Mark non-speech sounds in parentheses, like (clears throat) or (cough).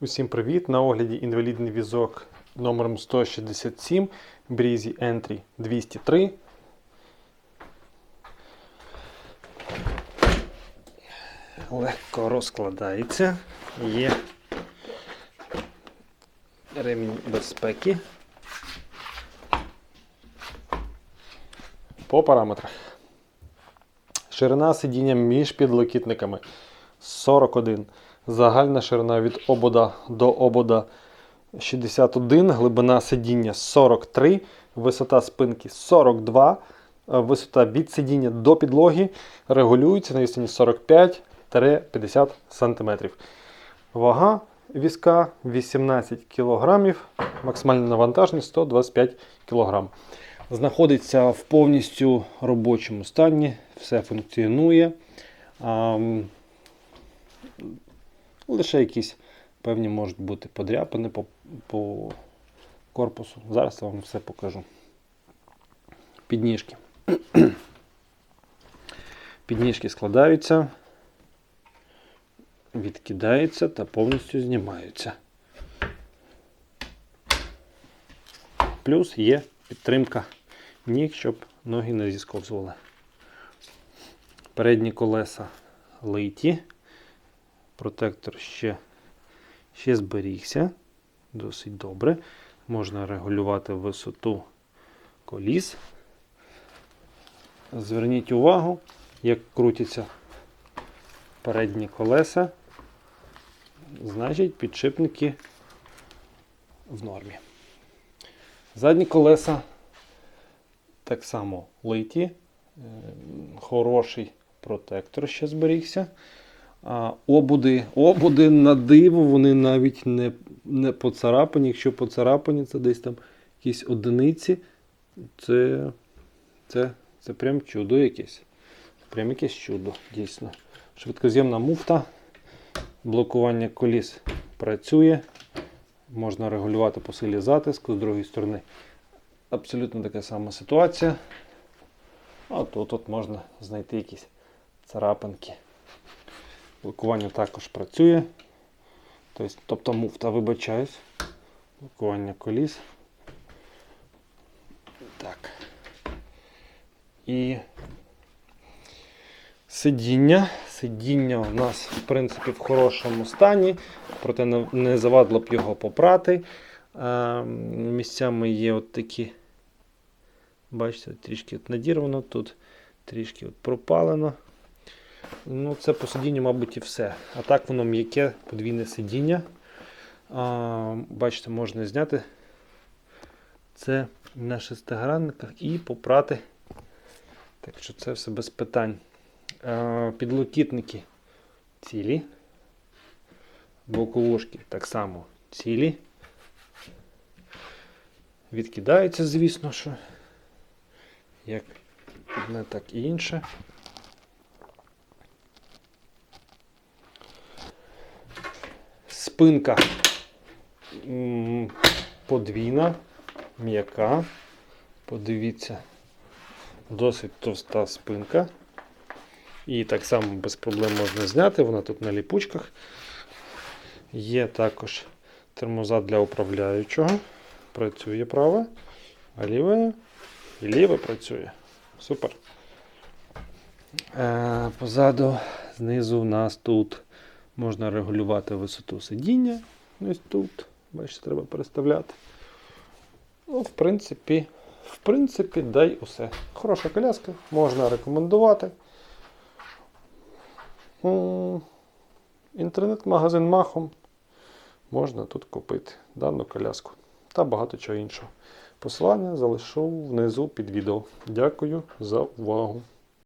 Усім привіт! На огляді інвалідний візок номером 167 Breezy Entry 203. Легко розкладається. Є ремінь безпеки. По параметрах. Ширина сидіння між підлокітниками 41. Загальна ширина від обода до обода 61, глибина сидіння 43, висота спинки 42, е, висота від сидіння до підлоги регулюється на відстані 45-50 см. Вага візка 18 кг, максимальне навантаження 125 кг. Знаходиться в повністю робочому стані, все функціонує. Лише якісь певні можуть бути подряпини по, по корпусу. Зараз я вам все покажу. Підніжки. (clears throat) Підніжки складаються, відкидаються та повністю знімаються. Плюс є підтримка ніг, щоб ноги не зісковзували. Передні колеса литі. Протектор ще, ще зберігся. Досить добре. Можна регулювати висоту коліс. Зверніть увагу, як крутяться передні колеса. Значить, підшипники в нормі. Задні колеса так само литі. Е, Хороший протектор ще зберігся. Обуди, обуди на диво, вони навіть не, не поцарапані. Якщо поцарапані, це десь там якісь одиниці. Це, це, це прям чудо якесь. Прям якесь чудо, дійсно. Швидкоз'ємна муфта, блокування коліс працює. Можна регулювати по силі затиску з другої сторони. Абсолютно така сама ситуація. А тут, тут можна знайти якісь царапинки. Блокування також працює. Тобто, тобто муфта, вибачаюсь. Блокування коліс. Так. І сидіння. Сидіння у нас, в принципі, в хорошому стані, проте не- завадло б його попрати. Е, Місцями є от такі, бачите, трішки надірвано, тут трішки пропалено. Ну, це по сидінню, мабуть, і все. А так воно м'яке подвійне сидіння. А, бачите, можна зняти це на шестигранниках і попрати. Так що це все без питань. А, підлокітники цілі. Боковушки так само цілі. Відкидаються, звісно, що як одне, так і інше. Спинка подвійна, м'яка. Подивіться, досить товста спинка. І так само без проблем можна зняти, вона тут на ліпучках. Є також термозат для управляючого. Працює праве, а ліве і ліве працює. Супер. Е, позаду, знизу у нас тут Можна регулювати висоту сидіння. Ось тут. Бачите, треба переставляти. Ну, в принципі, в принципі, дай усе. Хороша коляска, можна рекомендувати. Інтернет-магазин махом. Можна тут купити дану коляску та багато чого іншого. Посилання залишу внизу під відео. Дякую за увагу.